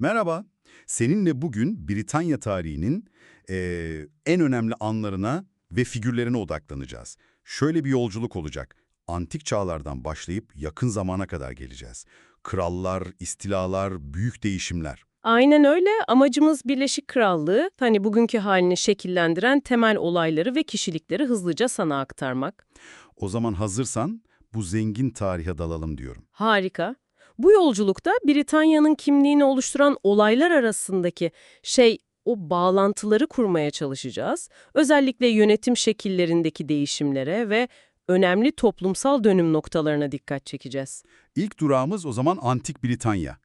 Merhaba. Seninle bugün Britanya tarihinin eee, en önemli anlarına ve figürlerine odaklanacağız. Şöyle bir yolculuk olacak. Antik çağlardan başlayıp yakın zamana kadar geleceğiz. Krallar, istilalar, büyük değişimler. Aynen öyle. Amacımız Birleşik Krallığı, hani bugünkü halini şekillendiren temel olayları ve kişilikleri hızlıca sana aktarmak. O zaman hazırsan bu zengin tarihe dalalım diyorum. Harika. Bu yolculukta Britanya'nın kimliğini oluşturan olaylar arasındaki şey, o bağlantıları kurmaya çalışacağız. Özellikle yönetim şekillerindeki değişimlere ve önemli toplumsal dönüm noktalarına dikkat çekeceğiz. İlk durağımız o zaman Antik Britanya.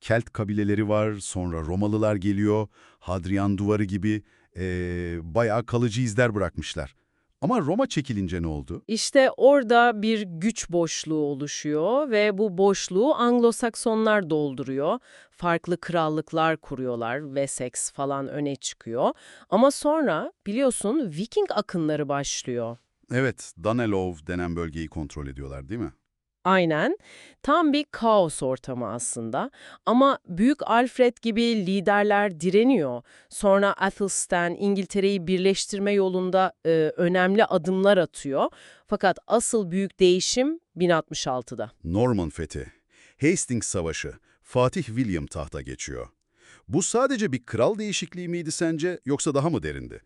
Kelt kabileleri var, sonra Romalılar geliyor, Hadrian Duvarı gibi eee, bayağı kalıcı izler bırakmışlar. Ama Roma çekilince ne oldu? İşte orada bir güç boşluğu oluşuyor ve bu boşluğu Anglo-Saksonlar dolduruyor. Farklı krallıklar kuruyorlar, Wessex falan öne çıkıyor. Ama sonra biliyorsun Viking akınları başlıyor. Evet, Danelov denen bölgeyi kontrol ediyorlar değil mi? Aynen. Tam bir kaos ortamı aslında. Ama Büyük Alfred gibi liderler direniyor. Sonra Athelstan İngiltere'yi birleştirme yolunda e, önemli adımlar atıyor. Fakat asıl büyük değişim 1066'da. Norman fethi, Hastings Savaşı, Fatih William tahta geçiyor. Bu sadece bir kral değişikliği miydi sence yoksa daha mı derindi?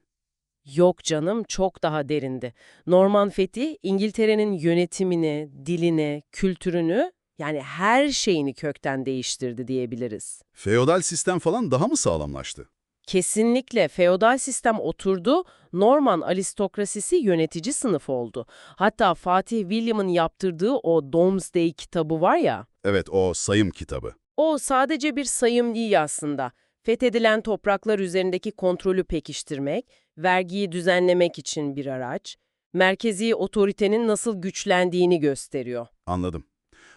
Yok canım, çok daha derindi. Norman Fethi, İngiltere'nin yönetimini, dilini, kültürünü, yani her şeyini kökten değiştirdi diyebiliriz. Feodal sistem falan daha mı sağlamlaştı? Kesinlikle feodal sistem oturdu, Norman aristokrasisi yönetici sınıf oldu. Hatta Fatih William'ın yaptırdığı o Domesday kitabı var ya, Evet, o sayım kitabı. o sadece bir sayım değil aslında. Fethedilen topraklar üzerindeki kontrolü pekiştirmek, vergiyi düzenlemek için bir araç, merkezi otoritenin nasıl güçlendiğini gösteriyor. Anladım.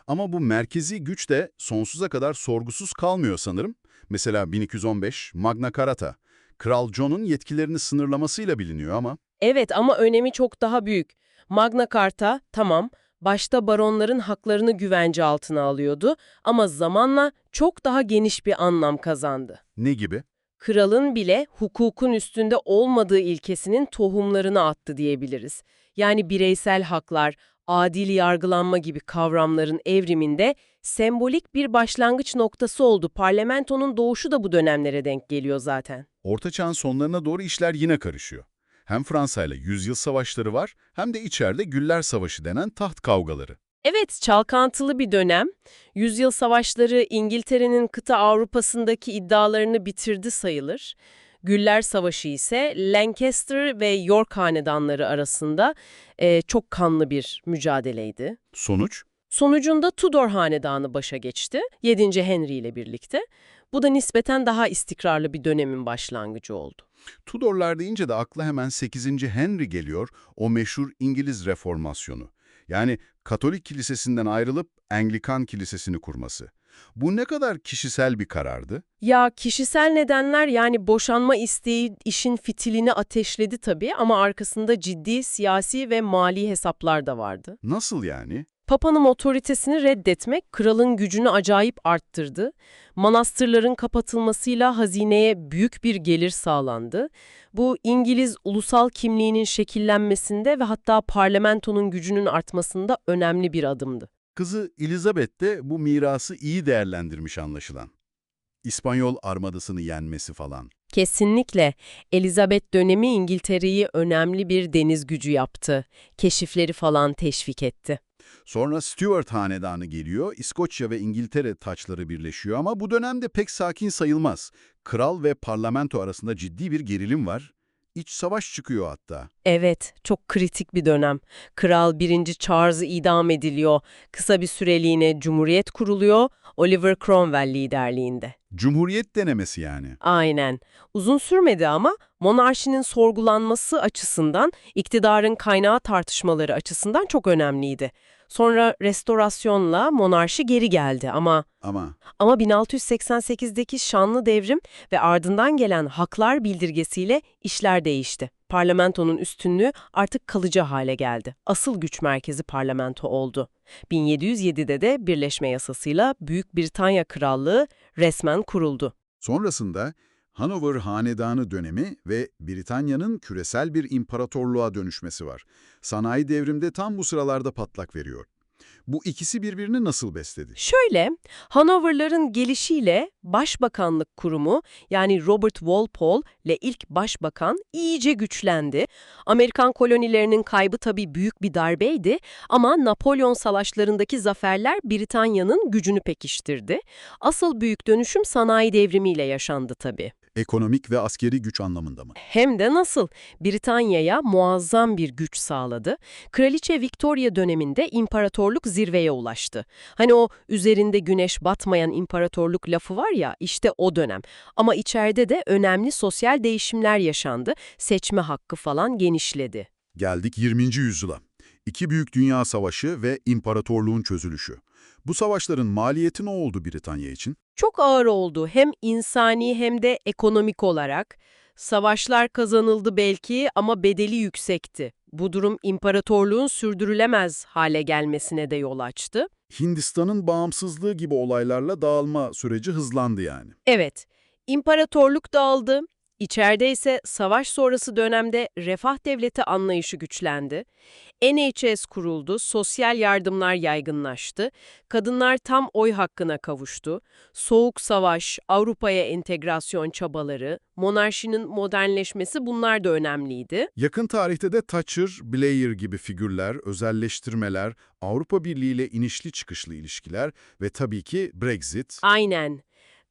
Ama bu merkezi güç de sonsuza kadar sorgusuz kalmıyor sanırım. Mesela 1215 Magna Carta, Kral John'un yetkilerini sınırlamasıyla biliniyor ama Evet ama önemi çok daha büyük. Magna Carta, tamam, başta baronların haklarını güvence altına alıyordu ama zamanla çok daha geniş bir anlam kazandı. ne gibi? Kralın bile hukukun üstünde olmadığı ilkesinin tohumlarını attı diyebiliriz. Yani bireysel haklar, adil yargılanma gibi kavramların evriminde sembolik bir başlangıç noktası oldu. Parlamentonun doğuşu da bu dönemlere denk geliyor zaten. Orta Çağ'ın sonlarına doğru işler yine karışıyor. Hem Fransa ile yüzyıl savaşları var hem de içeride Güller Savaşı denen taht kavgaları. Evet, çalkantılı bir dönem. Yüzyıl savaşları İngiltere'nin kıta Avrupa'sındaki iddialarını bitirdi sayılır. Güller Savaşı ise Lancaster ve York hanedanları arasında eee, çok kanlı bir mücadeleydi. Sonuç? Sonucunda Tudor hanedanı başa geçti, 7. Henry ile birlikte. Bu da nispeten daha istikrarlı bir dönemin başlangıcı oldu. Tudorlar deyince de akla hemen 8. Henry geliyor, o meşhur İngiliz reformasyonu. Yani Katolik kilisesinden ayrılıp Anglikan kilisesini kurması. Bu ne kadar kişisel bir karardı? Ya kişisel nedenler yani boşanma isteği işin fitilini ateşledi tabii ama arkasında ciddi siyasi ve mali hesaplar da vardı. Nasıl yani? Papa'nın otoritesini reddetmek kralın gücünü acayip arttırdı. Manastırların kapatılmasıyla hazineye büyük bir gelir sağlandı. Bu İngiliz ulusal kimliğinin şekillenmesinde ve hatta parlamentonun gücünün artmasında önemli bir adımdı. Kızı Elizabeth de bu mirası iyi değerlendirmiş anlaşılan. İspanyol armadasını yenmesi falan. Kesinlikle. Elizabeth dönemi İngiltere'yi önemli bir deniz gücü yaptı. Keşifleri falan teşvik etti. Sonra Stuart hanedanı geliyor, İskoçya ve İngiltere taçları birleşiyor ama bu dönemde pek sakin sayılmaz. Kral ve parlamento arasında ciddi bir gerilim var. İç savaş çıkıyor hatta. Evet, çok kritik bir dönem. Kral 1. Charles idam ediliyor. Kısa bir süreliğine cumhuriyet kuruluyor, Oliver Cromwell liderliğinde. Cumhuriyet denemesi yani. Aynen. Uzun sürmedi ama monarşinin sorgulanması açısından, iktidarın kaynağı tartışmaları açısından çok önemliydi. Sonra restorasyonla monarşi geri geldi ama Ama ama 1688'deki şanlı devrim ve ardından gelen haklar bildirgesiyle işler değişti. Parlamentonun üstünlüğü artık kalıcı hale geldi. Asıl güç merkezi parlamento oldu. 1707'de de Birleşme Yasası'yla Büyük Britanya Krallığı resmen kuruldu. Sonrasında Hanover Hanedanı dönemi ve Britanya'nın küresel bir imparatorluğa dönüşmesi var. Sanayi devrimde tam bu sıralarda patlak veriyor. Bu ikisi birbirini nasıl besledi? Şöyle, Hanoverların gelişiyle Başbakanlık Kurumu yani Robert Walpole ile ilk başbakan iyice güçlendi. Amerikan kolonilerinin kaybı tabii büyük bir darbeydi ama Napolyon savaşlarındaki zaferler Britanya'nın gücünü pekiştirdi. Asıl büyük dönüşüm sanayi devrimiyle yaşandı tabii. Ekonomik ve askeri güç anlamında mı? Hem de nasıl? Britanya'ya muazzam bir güç sağladı. Kraliçe Victoria döneminde imparatorluk zirveye ulaştı. Hani o üzerinde güneş batmayan imparatorluk lafı var ya, işte o dönem. Ama içeride de önemli sosyal değişimler yaşandı. Seçme hakkı falan genişledi. Geldik 20. yüzyıla. İki büyük dünya savaşı ve imparatorluğun çözülüşü. Bu savaşların maliyeti ne oldu Britanya için? Çok ağır oldu hem insani hem de ekonomik olarak. Savaşlar kazanıldı belki ama bedeli yüksekti. Bu durum imparatorluğun sürdürülemez hale gelmesine de yol açtı. Hindistan'ın bağımsızlığı gibi olaylarla dağılma süreci hızlandı yani. Evet, imparatorluk dağıldı. İçeride ise savaş sonrası dönemde refah devleti anlayışı güçlendi. NHS kuruldu, sosyal yardımlar yaygınlaştı, kadınlar tam oy hakkına kavuştu. Soğuk savaş, Avrupa'ya entegrasyon çabaları, monarşinin modernleşmesi bunlar da önemliydi. Yakın tarihte de Thatcher, Blair gibi figürler, özelleştirmeler, Avrupa Birliği ile inişli çıkışlı ilişkiler ve tabii ki Brexit. Aynen.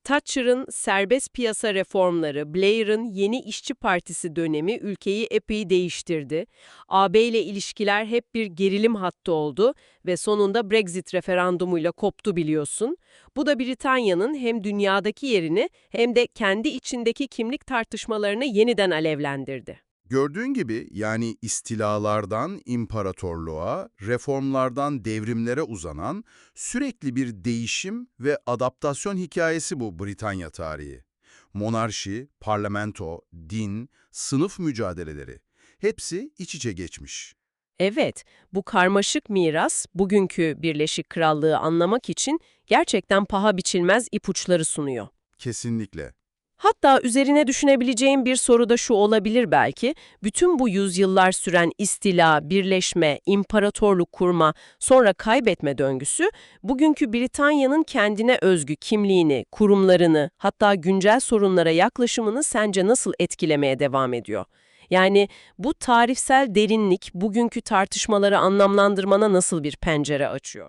Thatcher'ın serbest piyasa reformları, Blair'ın yeni işçi partisi dönemi ülkeyi epey değiştirdi. AB ile ilişkiler hep bir gerilim hattı oldu ve sonunda Brexit referandumuyla koptu biliyorsun. Bu da Britanya'nın hem dünyadaki yerini hem de kendi içindeki kimlik tartışmalarını yeniden alevlendirdi. Gördüğün gibi yani istilalardan imparatorluğa, reformlardan devrimlere uzanan sürekli bir değişim ve adaptasyon hikayesi bu Britanya tarihi. Monarşi, parlamento, din, sınıf mücadeleleri hepsi iç içe geçmiş. Evet, bu karmaşık miras bugünkü Birleşik Krallığı anlamak için gerçekten paha biçilmez ipuçları sunuyor. Kesinlikle. Hatta üzerine düşünebileceğim bir soru da şu olabilir belki. Bütün bu yüzyıllar süren istila, birleşme, imparatorluk kurma, sonra kaybetme döngüsü, bugünkü Britanya'nın kendine özgü kimliğini, kurumlarını, hatta güncel sorunlara yaklaşımını sence nasıl etkilemeye devam ediyor? Yani bu tarifsel derinlik bugünkü tartışmaları anlamlandırmana nasıl bir pencere açıyor?